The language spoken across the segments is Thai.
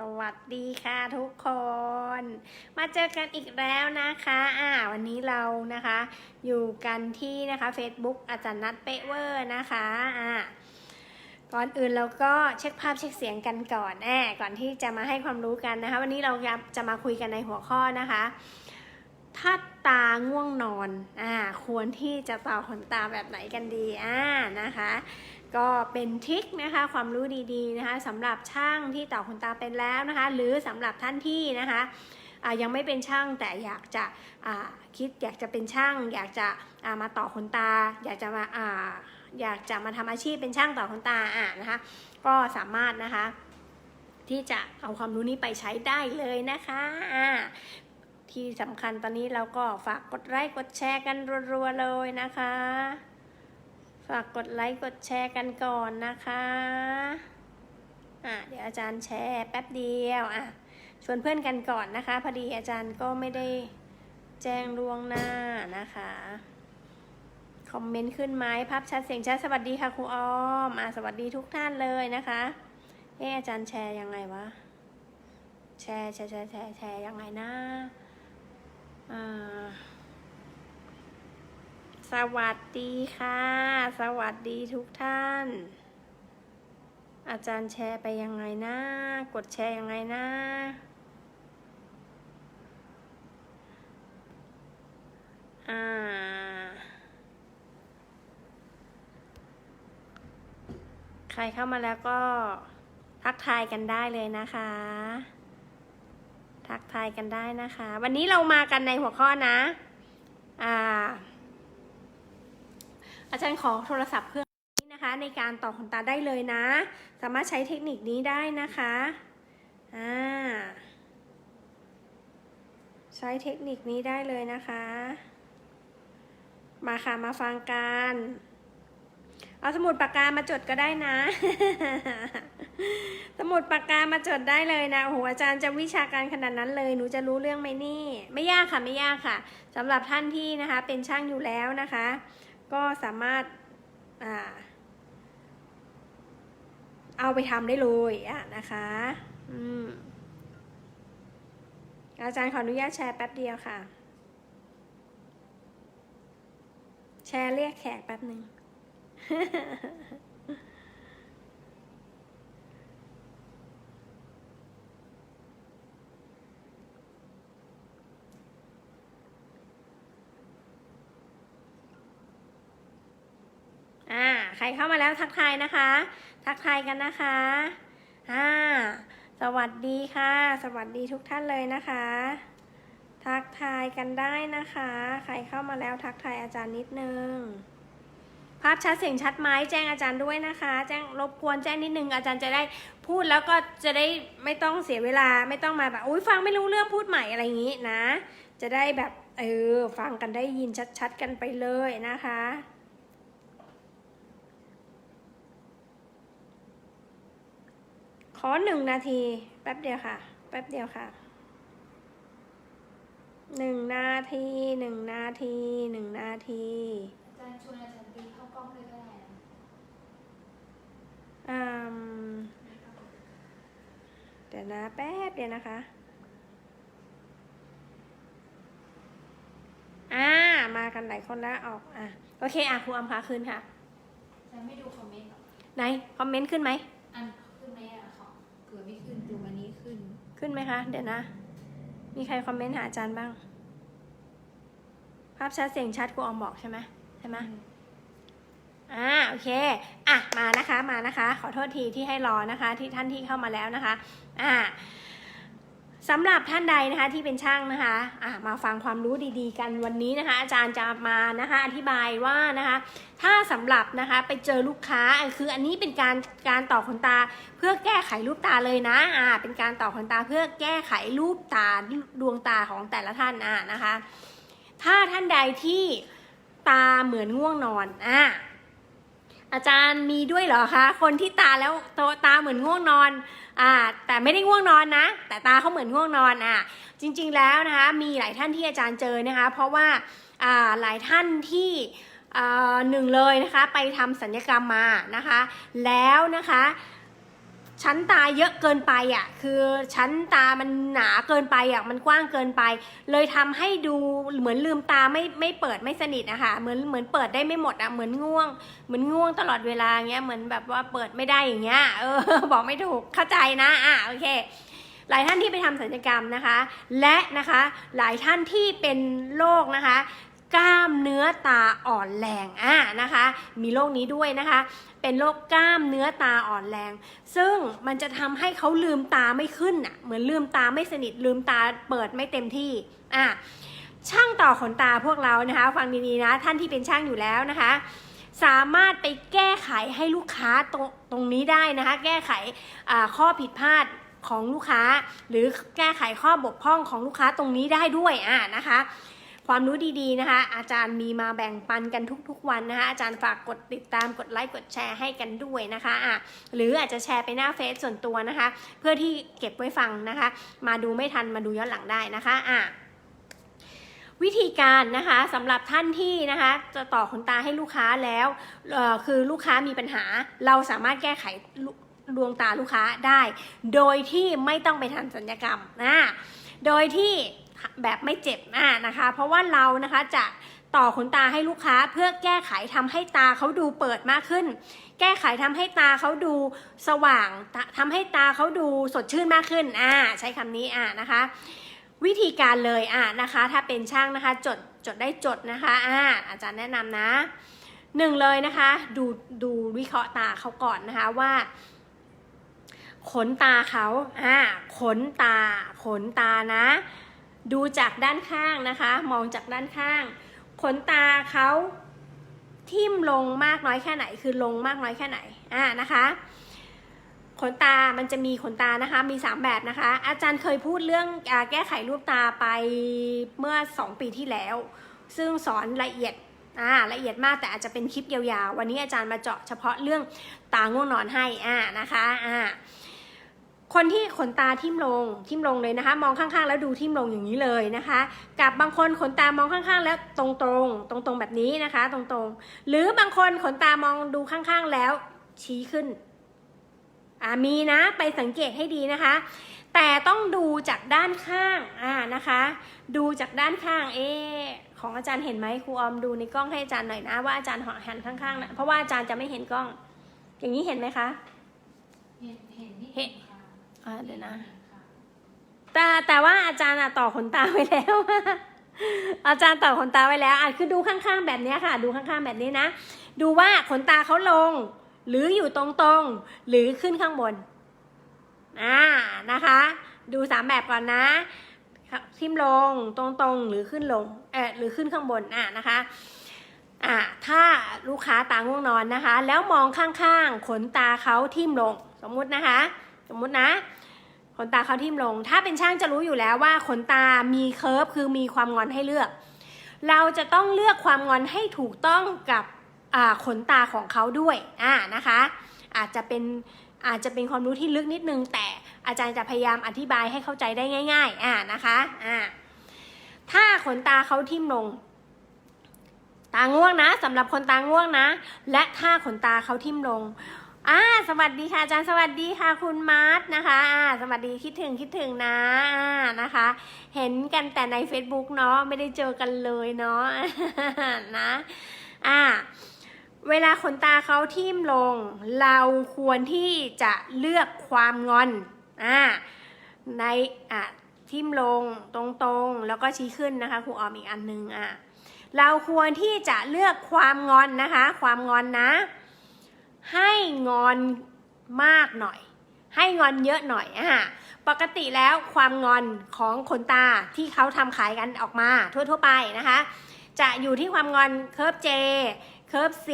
สวัสดีค่ะทุกคน มาเจอกันอีกแล้วนะคะอ่าวันนี้เรานะคะ อยู่กันที่นะคะ Facebook อาจารย์นัดเปะเวอร์นะคะอ่าก่อนอื่นเราก็เช็คภาพเช็คเสียงกันก่อนแอบก่อนที่จะมาให้ความรู้กันนะคะ วันนี้เราจะมาคุยกันในหัวข้อนะคะถ้าตาง่วงนอนอ่าควรที่จะต่อขนตาแบบไหนกันดีอ่านะคะ ก็เป็นทริคนะคะความรู้ดีๆนะคะสำหรับช่างที่ต่อขนตาเป็นแล้วนะคะ หรือสำหรับท่านที่นะคะยังไม่เป็นช่างแต่อยากจะคิดอยากจะเป็นช่าง อยากจะามาต่อขนตา อยากจะมาออยากจะมาทำอาชีพเป็นช่างต่อขนตาอ่านะคะก็สามารถนะคะ ที่จะเอาความรู้นี้ไปใช้ได้เลยนะคะอ่าที่สำคัญตอนนี้เราก็ฝากกดไลค์กดแชร์กันรัวๆเลยนะคะ ฝากกดไลค์กดแชร์กันก่อนนะคะอะเดี๋ยวอาจารย์แชร์แป๊บเดียวอะชวนเพื่อนกันก่อนนะคะ พอดีอาจารย์ก็ไม่ได้แจ้งล่วงหน้านะคะ คอมเมนต์ขึ้นไหมภาพชัดเสียงชัดสวัสดีค่ะครูออมอะสวัสดีทุกท่านเลยนะคะเอออาจารย์แชร์ยังไงวะแชร์แชร์แชร์แชร์แชร์ยังไงนะอ่า วัสดีค่ะ สวัสดีทุกท่าน อาจารย์แชร์ไปยังไงนะ กดแชร์ยังไงนะ อ่า ใครเข้ามาแล้วก็ทักทายกันได้เลยนะคะ ทักทายกันได้นะคะ วันนี้เรามากันในหัวข้อนะ อ่า อาจารย์ขอโทรศัพท์เครื่องนี้นะคะ ในการต่อขนตาได้เลยนะ สามารถใช้เทคนิคนี้ได้นะคะอ่าใช้เทคนิคนี้ได้เลยนะคะ มาค่ะมาฟังกันเอาสมุดปากกามาจดก็ได้นะ สมุดปากกามาจดได้เลยนะ โอ้โหอาจารย์จะวิชาการขนาดนั้นเลย หนูจะรู้เรื่องไหมนี่ ไม่ยากค่ะไม่ยากค่ะสำหรับท่านที่นะคะ เป็นช่างอยู่แล้วนะคะ ก็สามารถอ่าเอาไปทำได้เลยอะนะคะอืมอาจารย์ขออนุญาตแชร์แป๊บเดียวค่ะ แชร์เรียกแขกแป๊บหนึ่ง อ่า ใครเข้ามาแล้วทักทายนะคะ ทักทายกันนะคะ อ่า สวัสดีค่ะ สวัสดีทุกท่านเลยนะคะ ทักทายกันได้นะคะ ใครเข้ามาแล้วทักทายอาจารย์นิดนึง ภาพชัดเสียงชัดไหมแจ้งอาจารย์ด้วยนะคะ แจ้งรบกวนแจ้งนิดนึงอาจารย์จะได้พูดแล้วก็จะได้ไม่ต้องเสียเวลาไม่ต้องมาแบบอุ้ยฟังไม่รู้เรื่องพูดใหม่อะไรอย่างนี้นะ จะได้แบบเออฟังกันได้ยินชัดๆกันไปเลยนะคะ อหนึ่งนาที แป๊บเดียวค่ะ แป๊บเดียวค่ะหนึ่งนาทีหนึ่งนาทีหนึ่งนาทีอาจารย์ชวนอาจารย์ตีเข้ากล้องเลยก็ได้นะอืมเดี๋ยวนะแป๊บเดียวนะคะ อ่า มากันหลายคนแล้วออก อะ โอเค อะครูอมค่ะขึ้นค่ะ อาจารย์ไม่ดูคอมเมนต์หรอไหน คอมเมนต์ขึ้นไหม อันขึ้นไหมอะของเกิดไม่ขึ้นดูวันนี้ขึ้น ขึ้น ไหมคะ เดี๋ยวนะ มีใครคอมเมนต์หาอาจารย์บ้าง ภาพชัดเสียงชัดครูออมบอกใช่ไหมใช่ไหมอ่าโอเค อะมานะคะมานะคะ ขอโทษทีที่ให้รอนะคะ ที่ท่านที่เข้ามาแล้วนะคะ อ่า สำหรับท่านใดนะคะที่เป็นช่างนะคะอ่ามาฟังความรู้ดีๆ กันวันนี้นะคะ อาจารย์จะมานะคะอธิบายว่านะคะถ้าสำหรับนะคะไปเจอลูกค้าคืออันนี้เป็นการการต่อขนตาเพื่อแก้ไขรูปตาเลยนะอ่าเป็นการต่อขนตาเพื่อแก้ไขรูปตาดวงตาของแต่ละท่านอ่านะคะ ถ้าท่านใดที่ตาเหมือนง่วงนอนอ่า อาจารย์มีด้วยเหรอคะ คนที่ตาแล้วโตตาเหมือนง่วงนอนอ่าแต่ไม่ได้ง่วงนอนนะ แต่ตาเขาเหมือนง่วงนอนอะจริง ๆแล้วนะคะมีหลายท่านที่อาจารย์เจอนะคะ เพราะว่าอ่าหลายท่านที่อ่าหนึ่งเลยนะคะไปทำสัญญกรรมมานะคะ แล้วนะคะ ชั้นตาเยอะเกินไปอะคือชั้นตามันหนาเกินไปอะมันกว้างเกินไป เลยทำให้ดูเหมือนลืมตาไม่ไม่เปิดไม่สนิทนะคะเหมือนเหมือนเปิดได้ไม่หมดอะเหมือนง่วง เหมือนง่วงตลอดเวลาเงี้ยเหมือนแบบว่าเปิดไม่ได้อย่างเงี้ยเออบอกไม่ถูกเข้าใจนะอะโอเค หลายท่านที่ไปทำศัลยกรรมนะคะ และนะคะหลายท่านที่เป็นโรคนะคะกล้ามเนื้อตาอ่อนแรงอะนะคะ มีโรคนี้ด้วยนะคะ เป็นโรคกล้ามเนื้อตาอ่อนแรง ซึ่งมันจะทำให้เขาลืมตาไม่ขึ้นอะเหมือนลืมตาไม่สนิทลืมตาเปิดไม่เต็มที่อะช่างต่อขนตาพวกเรานะคะ ฟังดีๆนะ ท่านที่เป็นช่างอยู่แล้วนะคะ สามารถไปแก้ไขให้ลูกค้าตรงตรงนี้ได้นะคะ แก้ไขข้อผิดพลาดของลูกค้า หรือแก้ไขข้อบกพร่องของลูกค้าตรงนี้ได้ด้วยอะนะคะ ความรู้ดีๆนะคะ อาจารย์มีมาแบ่งปันกันทุกๆวันนะคะ อาจารย์ฝากกดติดตามกดไลค์กดแชร์ให้กันด้วยนะคะอะหรืออาจจะแชร์ไปหน้าเฟซส่วนตัวนะคะ เพื่อที่เก็บไว้ฟังนะคะ มาดูไม่ทันมาดูย้อนหลังได้นะคะอะวิธีการนะคะสำหรับท่านที่นะคะจะต่อขนตาให้ลูกค้าแล้วคือลูกค้ามีปัญหา เราสามารถแก้ไขดวงตาลูกค้าได้ โดยที่ไม่ต้องไปทำสัญญกรรมนะโดยที่ แบบไม่เจ็บอะนะคะ เพราะว่าเรานะคะจะต่อขนตาให้ลูกค้าเพื่อแก้ไขทำให้ตาเขาดูเปิดมากขึ้น แก้ไขทำให้ตาเขาดูสว่างททำให้ตาเขาดูสดชื่นมากขึ้นอ่าใช้คำนี้อ่านะคะ วิธีการเลยอะนะคะ ถ้าเป็นช่างนะคะจดจดได้จดนะคะอ่าอาจารย์แนะนำนะหนึ่งเลยนะคะ ดูดูวิเคราะห์ตาเขาก่อนนะคะว่า ขนตาเขาอ่าขนตา ขนตานะ ดูจากด้านข้างนะคะ มองจากด้านข้าง ขนตาเขาทิ่มลงมากน้อยแค่ไหน คือลงมากน้อยแค่ไหน อ่านะคะ ขนตา มันจะมีขนตานะคะ มี 3 แบบนะคะ อาจารย์เคยพูดเรื่องอแก้ไขรูปตาไปเมื่อ 2 ปีที่แล้ว ซึ่งสอนละเอียด อ่า ละเอียดมาก แต่อาจจะเป็นคลิปยาวๆ วันนี้อาจารย์มาเจาะเฉพาะเรื่องตาง่วงนอนให้ อ่า นะคะ อ่า คนที่ขนตาทิ่มลงทิ่มลงเลยนะคะ มองข้างๆ แล้วดูทิ่มลงอย่างนี้เลยนะคะ กับบางคนขนตามองข้างๆ แล้วตรงๆ ตรงๆแบบนี้นะคะ ตรงๆ หรือบางคนขนตามองดูข้างๆแล้วชี้ขึ้นอ่ามีนะไปสังเกตให้ดีนะคะ แต่ต้องดูจากด้านข้างอ่านะคะ ดูจากด้านข้างเอของอาจารย์เห็นไหมครูออมดูในกล้องให้อาจารย์หน่อยนะว่าอาจารย์หันข้างๆนะเพราะว่าอาจารย์จะไม่เห็นกล้อง อย่างนี้เห็นไหมคะเห็นเห็นเห็น อ่าเดี๋ยวนะ แต่แต่ว่าอาจารย์อะต่อขนตาไว้แล้ว อาจารย์ต่อขนตาไว้แล้วอะคือดูข้างๆแบบนี้ค่ะ ดูข้างๆแบบนี้นะ ดูว่าขนตาเขาลง หรืออยู่ตรงๆ หรือขึ้นข้างบน อ่านะคะ ดูสามแบบก่อนนะทิ่มลงตรงๆ หรือขึ้นลงเออหรือขึ้นข้างบนอะนะคะอ่าถ้าลูกค้าตาง่วงนอนนะคะ แล้วมองข้างๆ ขนตาเขาทิ่มลง สมมุตินะคะ สมมุตินะ ขนตาเขาทิ่มลง ถ้าเป็นช่างจะรู้อยู่แล้วว่าขนตามีเคิร์ฟคือมีความงอนให้เลือก เราจะต้องเลือกความงอนให้ถูกต้องกับขนตาของเขาด้วยอ่านะคะ อาจจะเป็นอาจจะเป็นความรู้ที่ลึกนิดนึง แต่อาจารย์จะพยายามอธิบายให้เข้าใจได้ง่าย ๆ อ่านะคะอ่าถ้าขนตาเขาทิ่มลง ตาง่วงนะสำหรับคนตาง่วงนะ และถ้าขนตาเขาทิ่มลง อ่าสวัสดีค่ะอาจารย์สวัสดีค่ะคุณมาร์ทนะคะอ่าสวัสดีคิดถึงคิดถึงนะอ่านะคะ เห็นกันแต่ใน Facebook เนาะไม่ได้เจอกันเลยเนาะนะอ่าเวลาขนตาเขาทิ่มลง เราควรที่จะเลือกความงอนอ่าในอะทิ่มลงตรงๆ แล้วก็ชี้ขึ้นนะคะครูออมอีกอันนึงอะเราควรที่จะเลือกความงอนนะคะ ความงอนนะ ให้งอนมากหน่อย ให้งอนเยอะหน่อยอะปกติแล้วความงอนของขนตาที่เขาทำขายกันออกมาทั่วๆไปนะคะ จะอยู่ที่ความงอนเคิร์ฟ J เคิร์ฟ C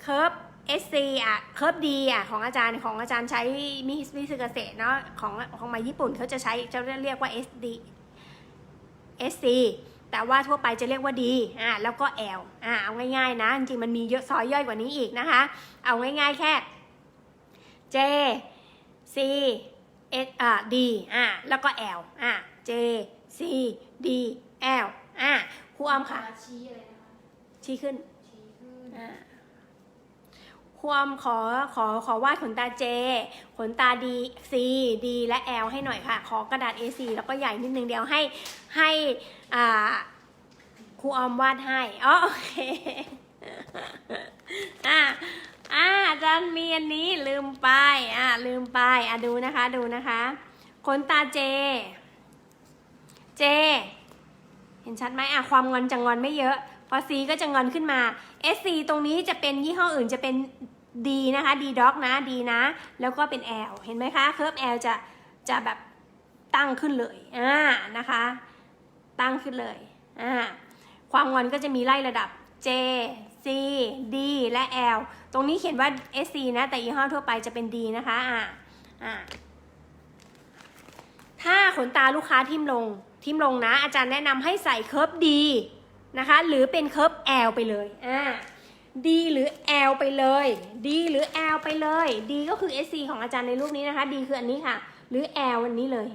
เคิร์ฟ SC อะเคิร์ฟ D อะของอาจารย์ของอาจารย์ใช้มิมิสเกษตรเนาะของของมาญี่ปุ่นเขาจะใช้จะเรียกว่า SD SC แต่ว่าทั่วไปจะเรียกว่า D อ่าแล้วก็ L อ่าเอาง่ายๆนะจริงๆมันมีเยอะซอยย่อยกว่านี้อีกนะคะ เอาง่ายๆแค่ J C S อ่า D อ่าแล้วก็ L อ่า J C D L อ่าครูออมค่ะ ชี้อะไรนะคะชี้ขึ้นชี้ขึ้นอ่าคความขอขอขอวาดขนตาเจขนตาดีซีดีและแอลให้หน่อยค่ะ ขอกระดาษ A4 แล้วก็ใหญ่นิดนึงเดียวให้ให้ อ่าครูออมวาดให้อ๋อโอเคอ่าอ่าอาจารย์มีอันนี้ลืมไปอ่าลืมไปอะดูนะคะดูนะคะขนตาเจ เจ เห็นชัดไหมอะความงอนจะงอนไม่เยอะ พอ C ก็จะงอนขึ้นมา SC ตรงนี้จะเป็นยี่ห้ออื่นจะเป็น D นะคะ D doc นะ D นะ แล้วก็เป็น L เห็นไหมคะ เคอร์ฟ L จะจะแบบตั้งขึ้นเลยอ่านะคะ ตั้งขึ้นเลยอ่าความงอนก็จะมีไล่ระดับ J C D และ L ตรงนี้เขียนว่า SC นะ แต่ยี่ห้อทั่วไปจะเป็น D นะคะอ่าอ่าถ้าขนตาลูกค้าทิ่มลงทิ่มลงนะ อาจารย์แนะนำให้ใส่เคิร์ฟดีนะคะ หรือเป็นเคิร์ฟ L ไปเลยอ่า D หรือ L ไปเลย D หรือ L ไปเลย D ก็คือ SC ของอาจารย์ในรูปนี้นะคะ D คืออันนี้ค่ะ หรือ L อันนี้เลย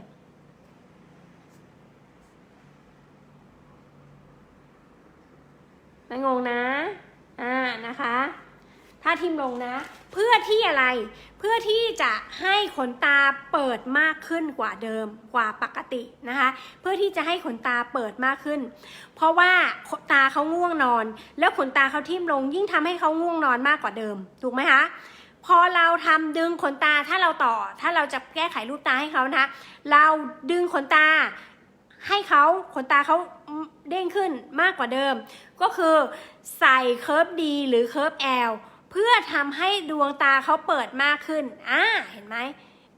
ไม่งงนะ อ่า นะคะ ถ้าทิมลงนะ เพื่อที่อะไร เพื่อที่จะให้ขนตาเปิดมากขึ้นกว่าเดิม กว่าปกตินะคะ เพื่อที่จะให้ขนตาเปิดมากขึ้น เพราะว่าตาเขาง่วงนอน แล้วขนตาเขาทิ่มลง ยิ่งทำให้เขาง่วงนอนมากกว่าเดิม ถูกไหมคะพอเราทำดึงขนตาถ้าเราต่อ ถ้าเราจะแก้ไขรูปตาให้เขานะคะเราดึงขนตา ให้เขาขนตาเขาเด้งขึ้นมากกว่าเดิม ก็คือใส่เคิร์ฟดีหรือเคิร์ฟแอลเพื่อทำให้ดวงตาเขาเปิดมากขึ้นอ่าเห็นไหม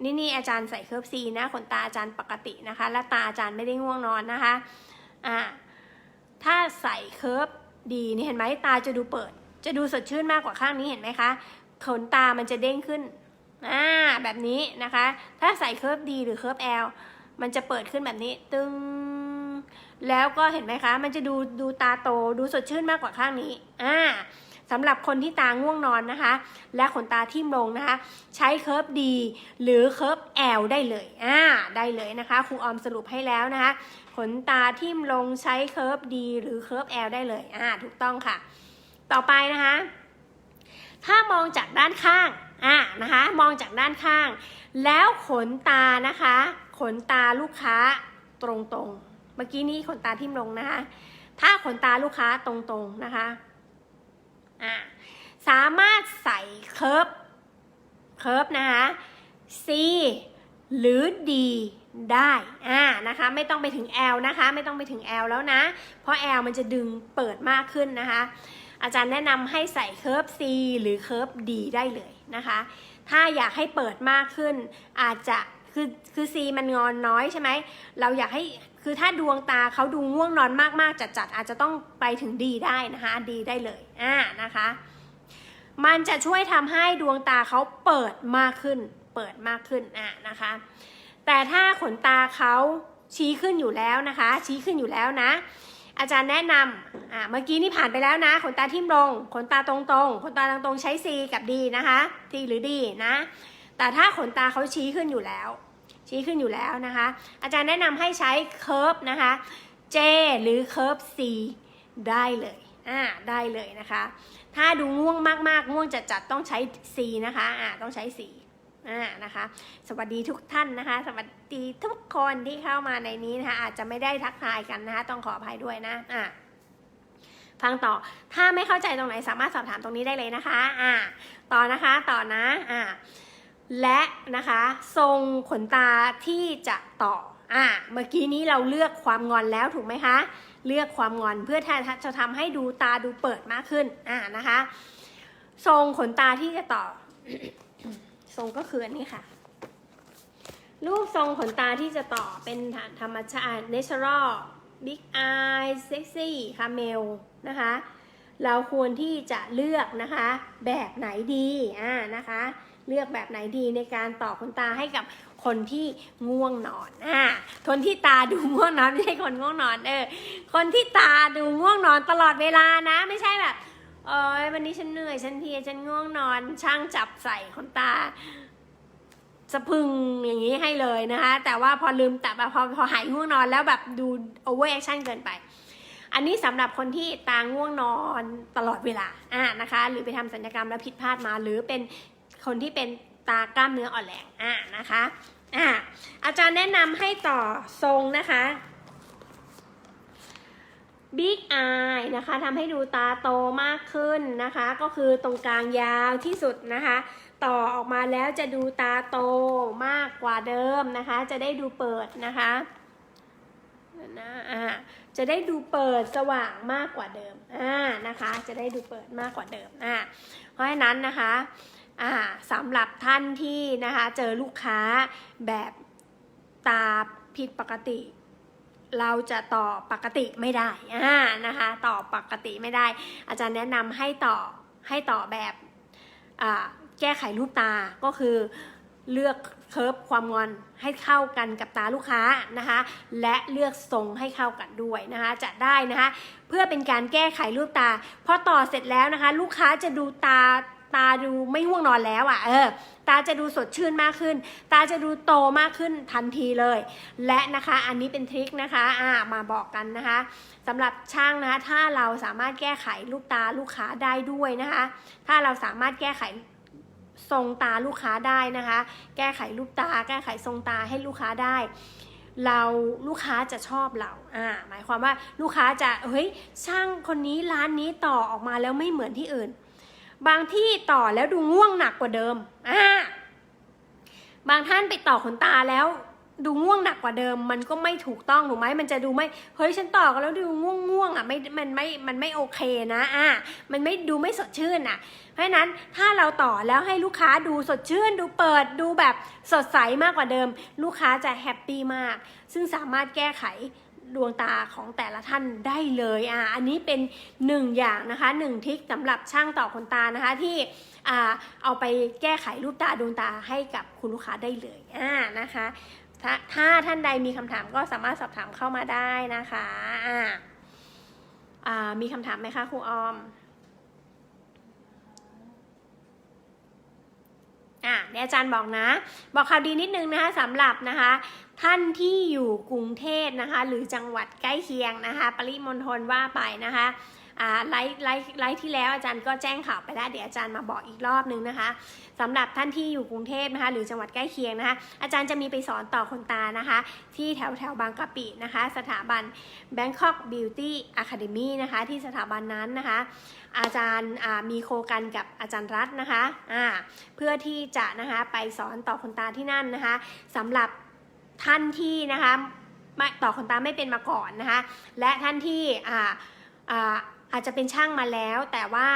นี่นี่อาจารย์ใส่เคิร์ฟซีนะขนตาอาจารย์ปกตินะคะ และตาอาจารย์ไม่ได้ง่วงนอนนะคะอ่าถ้าใส่เคิร์ฟดีนี่เห็นไหมตาจะดูเปิด จะดูสดชื่นมากกว่าข้างนี้เห็นไหมคะขนตามันจะเด้งขึ้นอ่าแบบนี้นะคะ ถ้าใส่เคิร์ฟดีหรือเคิร์ฟแอล มันจะเปิดขึ้นแบบนี้ ตึงแล้วก็เห็นไหมคะ มันจะดูดูตาโตดูสดชื่นมากกว่าข้างนี้อ่าสำหรับคนที่ตาง่วงนอนนะคะ และขนตาทิ่มลงนะคะ ใช้เคิร์ฟดีหรือเคิร์ฟแอลได้เลยอ่าได้เลยนะคะครูออมสรุปให้แล้วนะคะ ขนตาทิ่มลงใช้เคิร์ฟดีหรือเคิร์ฟแอลได้เลยอ่าถูกต้องค่ะ ต่อไปนะคะ ถ้ามองจากด้านข้างอ่านะคะ มองจากด้านข้าง แล้วขนตานะคะ ขนตาลูกค้าตรงๆ เมื่อกี้นี้ขนตาทิ่มลงนะคะ ถ้าขนตาลูกค้าตรงๆนะคะอ่าสามารถใส่เคิร์ฟเคิร์ฟนะคะ C หรือ D ได้อ่านะคะไม่ต้องไปถึง L นะคะ ไม่ต้องไปถึง L แล้วนะ เพราะ L มันจะดึงเปิดมากขึ้นนะคะ อาจารย์แนะนำให้ใส่เคิร์ฟ C หรือเคิร์ฟ D ได้เลยนะคะ ถ้าอยากให้เปิดมากขึ้นอาจจะ คือคือ C มันงอนน้อยใช่ไหมเราอยากให้คือถ้าดวงตาเขาดูง่วงนอนมากๆจัดๆอาจจะต้องไปถึง D ได้นะคะ D ได้เลยอ่านะคะ มันจะช่วยทำให้ดวงตาเขาเปิดมากขึ้น เปิดมากขึ้นอะนะคะ แต่ถ้าขนตาเขาชี้ขึ้นอยู่แล้วนะคะ ชี้ขึ้นอยู่แล้วนะอาจารย์แนะนำอ่าเมื่อกี้นี่ผ่านไปแล้วนะ ขนตาทิ่มลง ขนตาตรงๆ ขนตาตรงๆใช้ C กับ D นะคะ C หรือ D นะ แต่ถ้าขนตาเขาชี้ขึ้นอยู่แล้ว ชี้ขึ้นอยู่แล้วนะคะ อาจารย์แนะนำให้ใช้เคิร์ฟนะคะ J หรือเคิร์ฟ C ได้เลยอ่าได้เลยนะคะ ถ้าดูง่วงมากๆ ง่วงจัดๆต้องใช้ C นะคะอ่าต้องใช้ C อ่านะคะ สวัสดีทุกท่านนะคะ สวัสดีทุกคนที่เข้ามาในนี้นะคะ อาจจะไม่ได้ทักทายกันนะคะ ต้องขออภัยด้วยนะอ่าฟังต่อ ถ้าไม่เข้าใจตรงไหนสามารถสอบถามตรงนี้ได้เลยนะคะ อ่า ต่อนะคะ ต่อนะ อ่า และนะคะทรงขนตาที่จะต่ออ่าเมื่อกี้นี้เราเลือกความงอนแล้วถูกไหมคะ เลือกความงอนเพื่อจะทำให้ดูตาดูเปิดมากขึ้นอ่านะคะ ทรงขนตาที่จะต่อ ทรงก็คืออันนี้ค่ะ รูปทรงขนตาที่จะต่อเป็นธรรมชาติ natural big eye sexy camel นะคะ เราควรที่จะเลือกนะคะ แบบไหนดีอ่านะคะ เลือกแบบไหนดีในการต่อขนตาให้กับคนที่ง่วงนอนอ่าคนที่ตาดูง่วงนอนไม่ใช่คนง่วงนอนเออ คนที่ตาดูง่วงนอนตลอดเวลานะ ไม่ใช่แบบเอ้ยวันนี้ฉันเหนื่อยฉันเพลียฉันง่วงนอน ช่างจับใส่ขนตาสะพรึงอย่างนี้ให้เลยนะคะ แต่ว่าพอลืมแต่พอพอหายง่วงนอนแล้วแบบดูโอเวอร์แอคชั่นเกินไป อันนี้สำหรับคนที่ตาง่วงนอนตลอดเวลาอ่านะคะ หรือไปทำสัญญกรรมแล้วผิดพลาดมา หรือเป็น คนที่เป็นตากล้ามเนื้ออ่อนแรงอ่านะคะอ่าอาจารย์แนะนำให้ต่อทรงนะคะ Big Eye นะคะทำให้ดูตาโตมากขึ้นนะคะ ก็คือตรงกลางยาวที่สุดนะคะ ต่อออกมาแล้วจะดูตาโตมากกว่าเดิมนะคะ จะได้ดูเปิดนะคะนะอ่าจะได้ดูเปิดสว่างมากกว่าเดิมอ่านะคะ จะได้ดูเปิดมากกว่าเดิมอ่าเพราะฉะนั้นนะคะ อ่าสำหรับท่านที่นะคะเจอลูกค้าแบบตาผิดปกติ เราจะต่อปกติไม่ได้อ่านะคะต่อปกติไม่ได้ อาจารย์แนะนำให้ต่อให้ต่อแบบอ่าแก้ไขรูปตาก็คือเลือกเคิร์ฟความงอนให้เข้ากันกับตาลูกค้านะคะ และเลือกทรงให้เข้ากันด้วยนะคะ จะได้นะคะ เพื่อเป็นการแก้ไขรูปตาพอต่อเสร็จแล้วนะคะ ลูกค้าจะดูตา ตาดูไม่ง่วงนอนแล้วอะ่ะเออตาจะดูสดชื่นมากขึ้น ตาจะดูโตมากขึ้นทันทีเลย และนะคะอันนี้เป็นทริคนะคะอ่ามาบอกกันนะคะสำหรับช่างนะคะถ้าเราสามารถแก้ไขลูกตาลูกค้าได้ด้วยนะคะ ถ้าเราสามารถแก้ไขทรงตาลูกค้าได้นะคะ แก้ไขรูปตา แก้ไขทรงตาให้ลูกค้าได้ เราลูกค้าจะชอบเราอ่าหมายความว่าลูกค้าจะเฮ้ยช่างคนนี้ร้านนี้ต่อออกมาแล้วไม่เหมือนที่อื่น บางที่ต่อแล้วดูง่วงหนักกว่าเดิมอ่าบางท่านไปต่อขนตาแล้ว ดูง่วงหนักกว่าเดิม มันก็ไม่ถูกต้องถูกไหมมันจะดูไม่เฮ้ยฉันต่อกันแล้วดูง่วงง่วงอะไม่มันไม่มันไม่โอเคนะอ่ามันไม่ดูไม่สดชื่นอะ เพราะนั้นถ้าเราต่อแล้วให้ลูกค้าดูสดชื่น ดูเปิดดูแบบสดใสมากกว่าเดิม ลูกค้าจะแฮปปี้มาก ซึ่งสามารถแก้ไข ดวงตาของแต่ละท่านได้เลยอ่าอันนี้เป็นหนึ่งอย่างนะคะหนึ่งทิกสำหรับช่างต่อขนตานะคะที่อ่าเอาไปแก้ไขรูปตาดวงตาให้กับคุณลูกค้าได้เลยอ่านะคะถ้าถ้าท่านใดมีคำถามก็สามารถสอบถามเข้ามาได้นะคะอ่าอ่ามีคำถามไหมคะครูออม อะเดี๋ยวอาจารย์บอกนะ บอกข่าวดีนิดนึงนะคะสำหรับนะคะ ท่านที่อยู่กรุงเทพนะคะ หรือจังหวัดใกล้เคียงนะคะ ปริมณฑลว่าไปนะคะ ไลฟ์ไลฟ์ไลฟ์ที่แล้วอาจารย์ก็แจ้งข่าวไปแล้วเดี๋ยวอาจารย์มาบอกอีกรอบนึงนะคะสำหรับท่านที่อยู่กรุงเทพนะคะ หรือจังหวัดใกล้เคียงนะคะ อาจารย์จะมีไปสอนต่อคนตานะคะ ที่แถวแถวบางกะปินะคะ สถาบัน Bangkok Beauty Academy นะคะที่สถาบันนั้นนะคะ อาจารย์มีโคกันกับอาจารย์รัตน์นะคะอ่าเพื่อที่จะนะคะไปสอนต่อขนตาที่นั่นนะคะสำหรับท่านที่นะคะต่อขนตาไม่เป็นมาก่อนนะคะ และท่านที่อ่าอ่า อาจจะเป็นช่างมาแล้ว แต่ว่า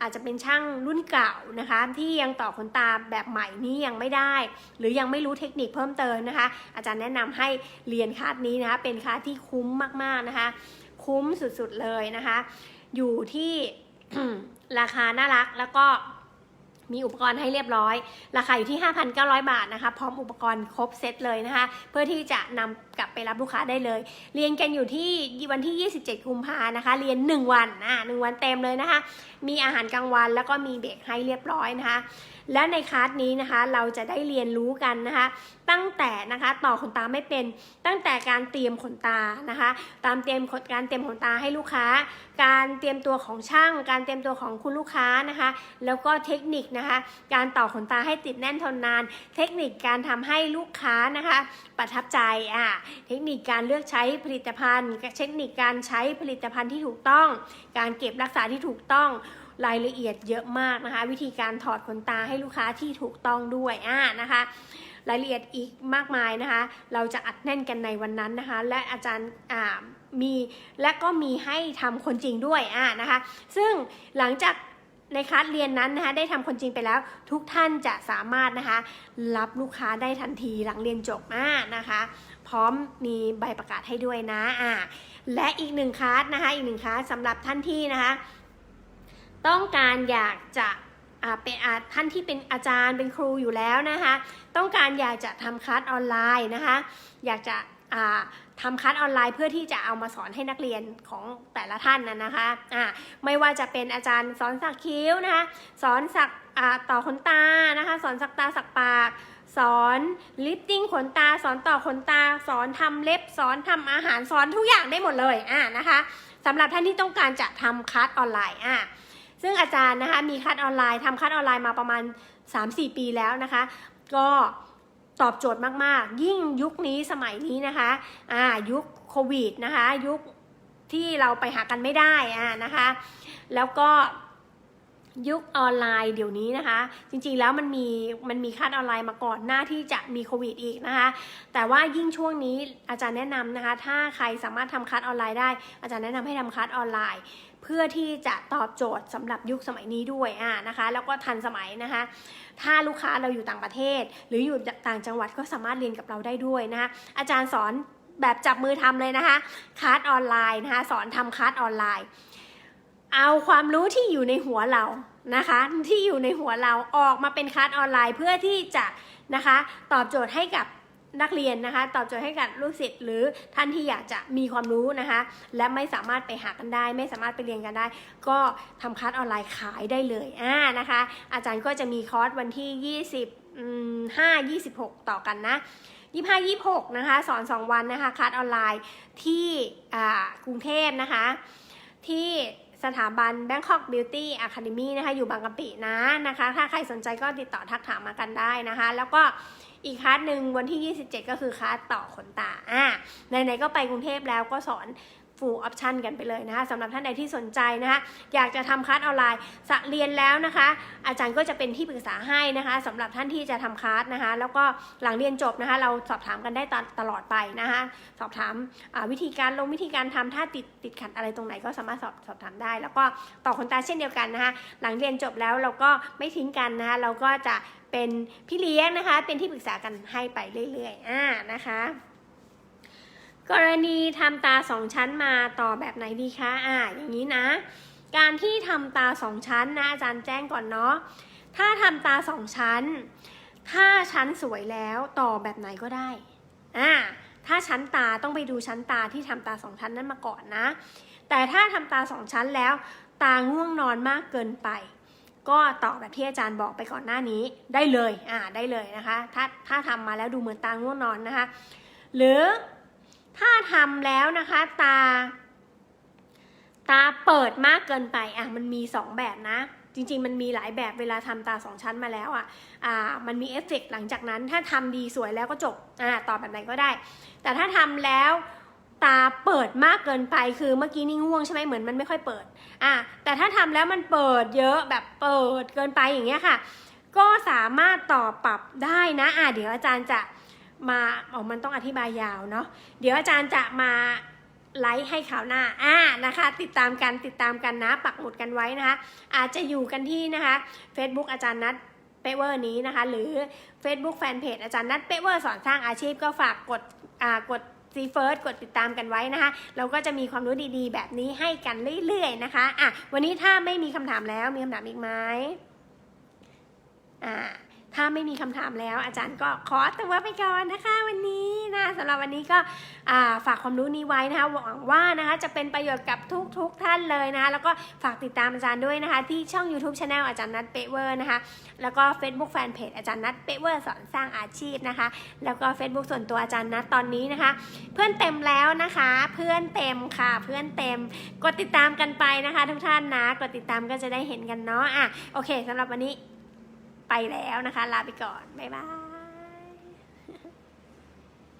อาจจะเป็นช่างรุ่นเก่านะคะ ที่ยังต่อขนตาแบบใหม่นี้ยังไม่ได้ หรือยังไม่รู้เทคนิคเพิ่มเติมนะคะ อาจารย์แนะนำให้เรียนคาสนี้นะคะเป็นคาสที่คุ้มมากๆนะคะ คุ้มสุดๆเลยนะคะ อยู่ที่ราคาน่ารักแล้วก็ มีอุปกรณ์ให้เรียบร้อย ราคาอยู่ที่ 5,900 บาทนะคะ พร้อมอุปกรณ์ครบเซตเลยนะคะ เพื่อที่จะนำกลับไปรับลูกค้าได้เลย เรียนกันอยู่ที่วันที่ 27 กุมภานะคะ เรียน 1 วันอ่าหนึ่งวันเต็มเลยนะคะมีอาหารกลางวัน แล้วก็มีเบรกให้เรียบร้อยนะคะ และในคลาสนี้นะคะเราจะได้เรียนรู้กันนะคะ ตั้งแต่นะคะต่อขนตาไม่เป็น ตั้งแต่การเตรียมขนตานะคะ ตามเตรียมการเตรียมขนตาให้ลูกค้า การเตรียมตัวของช่าง การเตรียมตัวของคุณลูกค้านะคะ แล้วก็เทคนิคนะคะ การต่อขนตาให้ติดแน่นทนนาน เทคนิคการทำให้ลูกค้านะคะ ประทับใจอะเทคนิคการเลือกใช้ผลิตภัณฑ์ เทคนิคการใช้ผลิตภัณฑ์ที่ถูกต้อง การเก็บรักษาที่ถูกต้อง รายละเอียดเยอะมากนะคะ วิธีการถอดขนตาให้ลูกค้าที่ถูกต้องด้วยอ่านะคะ รายละเอียดอีกมากมายนะคะ เราจะอัดแน่นกันในวันนั้นนะคะ และอาจารย์อ่ามีและก็มีให้ทำคนจริงด้วยอ่านะคะ ซึ่งหลังจากในคลาสเรียนนั้นนะคะได้ทำคนจริงไปแล้ว ทุกท่านจะสามารถนะคะ รับลูกค้าได้ทันทีหลังเรียนจบอ่านะคะ พร้อมมีใบประกาศให้ด้วยนะอ่าและอีกหนึ่งคลาสนะคะ อีกหนึ่งคลาสสำหรับท่านที่นะคะ ต้องการอยากจะเป็นท่านที่เป็นอาจารย์เป็นครูอยู่แล้วนะคะ ต้องการอยากจะทำคลาสออนไลน์นะคะ อยากจะอ่าทำคลาสออนไลน์เพื่อที่จะเอามาสอนให้นักเรียนของแต่ละท่านนะนะคะอ่าไม่ว่าจะเป็นอาจารย์สอนสักคิ้วนะคะ สอนสักต่อขนตานะคะ สอนสักตาสักปาก สอนลิฟติ้งขนตา สอนต่อขนตา สอนทำเล็บ สอนทำอาหาร สอนทุกอย่างได้หมดเลยอ่านะคะสำหรับท่านที่ต้องการจะทำคัสออนไลน์อะ ซึ่งอาจารย์นะคะมีคัสออนไลน์ทำคัสออนไลน์มาประมาณ 3-4 ปีแล้วนะคะ ก็ตอบโจทย์มาก ๆ ยิ่งยุคนี้สมัยนี้นะคะอ่ายุคโควิดนะคะ ยุคที่เราไปหากันไม่ได้อ่านะคะ แล้วก็ยุคออนไลน์เดี๋ยวนี้นะคะ จริงๆแล้วมันมีมันมีคัดออนไลน์มาก่อนหน้าที่จะมีโควิดอีกนะคะ แต่ว่ายิ่งช่วงนี้อาจารย์แนะนำนะคะ ถ้าใครสามารถทำคัดออนไลน์ได้ อาจารย์แนะนำให้ทำคัดออนไลน์ เพื่อที่จะตอบโจทย์สำหรับยุคสมัยนี้ด้วยอ่านะคะแล้วก็ทันสมัยนะคะถ้าลูกค้าเราอยู่ต่างประเทศ หรืออยู่ต่างจังหวัดก็สามารถเรียนกับเราได้ด้วยนะคะอาจารย์สอนแบบจับมือทำเลยนะคะคัสออนไลน์นะคะสอนทำคัสออนไลน์ เอาความรู้ที่อยู่ในหัวเรานะคะที่อยู่ในหัวเราออกมาเป็นคัสออนไลน์เพื่อที่จะนะคะตอบโจทย์ให้กับ นักเรียนนะคะ ตอบโจทย์ให้กับลูกศิษย์หรือท่านที่อยากจะมีความรู้นะคะ และไม่สามารถไปหากันได้ ไม่สามารถไปเรียนกันได้ ก็ทำคัสออนไลน์ขายได้เลยอ่านะคะ อาจารย์ก็จะมีคอร์สวันที่20 5 26 ต่อกันนะ25 26นะคะสอน 2 วันนะคะคัสออนไลน์ที่กรุงเทพนะคะ ที่สถาบัน Bangkok Beauty Academy นะคะ อยู่บางกะปินะนะคะ ถ้าใครสนใจก็ติดต่อทักถามมากันได้นะคะ แล้วก็ อีกคลาสหนึ่งวันที่ 27 ก็คือคลาสต่อขนตาอ่าไหนๆก็ไปกรุงเทพแล้วก็สอน full option กันไปเลยนะคะสำหรับท่านใดที่สนใจนะคะอยากจะทำคลาสออนไลน์สะเรียนแล้วนะคะ อาจารย์ก็จะเป็นที่ปรึกษาให้นะคะสำหรับท่านที่จะทำคลาสนะคะ แล้วก็หลังเรียนจบนะคะ เราสอบถามกันได้ตลอดไปนะคะสอบถามวิธีการลงวิธีการทำถ้าติดติดขัดอะไรตรงไหนก็สามารถสอบสอบถามได้ แล้วก็ต่อขนตาเช่นเดียวกันนะคะ หลังเรียนจบแล้วเราก็ไม่ทิ้งกันนะคะเราก็จะเป็นพี่เลี้ยงนะคะ เป็นที่ปรึกษากันให้ไปเรื่อยๆอ่านะคะ กรณีทำตาสองชั้นมาต่อแบบไหนดีคะ อ่า อย่างนี้นะ การที่ทำตาสองชั้นนะอาจารย์แจ้งก่อนเนาะ ถ้าทำตาสองชั้น ถ้าชั้นสวยแล้วต่อแบบไหนก็ได้ อ่า ถ้าชั้นตาต้องไปดูชั้นตาที่ทำตาสองชั้นนั้นมาก่อนนะ แต่ถ้าทำตาสองชั้นแล้ว ตาง่วงนอนมากเกินไป ก็ต่อแบบที่อาจารย์บอกไปก่อนหน้านี้ได้เลย อ่า ได้เลยนะคะ ถ้าถ้าทำมาแล้วดูเหมือนตาง่วงนอนนะคะ หรือ ถ้าทำแล้วนะคะตา ตาเปิดมากเกินไปอะมันมีสองแบบนะ จริง ๆ มันมีหลายแบบเวลาทำตาสองชั้นมาแล้วอะอ่ามันมีเอฟเฟกต์หลังจากนั้น ถ้าทำดีสวยแล้วก็จบอ่าตอบแบบไหนก็ได้ แต่ถ้าทำแล้วตาเปิดมากเกินไปคือเมื่อกี้นี่ง่วงใช่ไหมเหมือนมันไม่ค่อยเปิดอะแต่ถ้าทำแล้วมันเปิดเยอะแบบเปิดเกินไปอย่างเงี้ยค่ะ ก็สามารถต่อปรับได้นะอะเดี๋ยวอาจารย์จะ มาอ๋อมันต้องอธิบายยาวเนาะเดี๋ยวอาจารย์จะมาไลฟ์ให้ข่าวหน้าอ่านะคะ ติดตามกันติดตามกันนะ ปักหมุดกันไว้นะคะ อาจจะอยู่กันที่นะคะ Facebook อาจารย์นัดเปเวอร์นี้นะคะ หรือ Facebook Fanpage อาจารย์นัดเปเวอร์สอนสร้างอาชีพก็ฝากกดอ่ากดซีเฟิร์สกดติดตามกันไว้นะคะ เราก็จะมีความรู้ดีๆ แบบนี้ให้กันเรื่อยๆนะคะอะวันนี้ถ้าไม่มีคำถามแล้วมีคำถามอีกไหมอ่า ถ้าไม่มีคำถามแล้ว อาจารย์ก็ขอตัวไปก่อนนะคะวันนี้นะสำหรับวันนี้ก็ฝากความรู้นี้ไว้นะคะหวังว่านะคะจะเป็นประโยชน์กับทุกทุกๆท่านเลยนะคะแล้วก็ฝากติดตามอาจารย์ด้วยนะคะ ที่ช่อง YouTube Channel อาจารย์นัทเปเวอร์นะคะแล้วก็ Facebook Fanpage อาจารย์นัทเปเวอร์สอนสร้างอาชีพนะคะ แล้วก็ Facebook ส่วนตัวอาจารย์นัทตอนนี้นะคะ เพื่อนเต็มแล้วนะคะ เพื่อนเต็มค่ะ เพื่อนเต็ม กดติดตามกันไปนะคะ ทุกท่านนะ กดติดตามก็จะได้เห็นกันเนาะอะโอเคสำหรับวันนี้ ไปแล้วนะคะ ลาไปก่อน บ๊ายบาย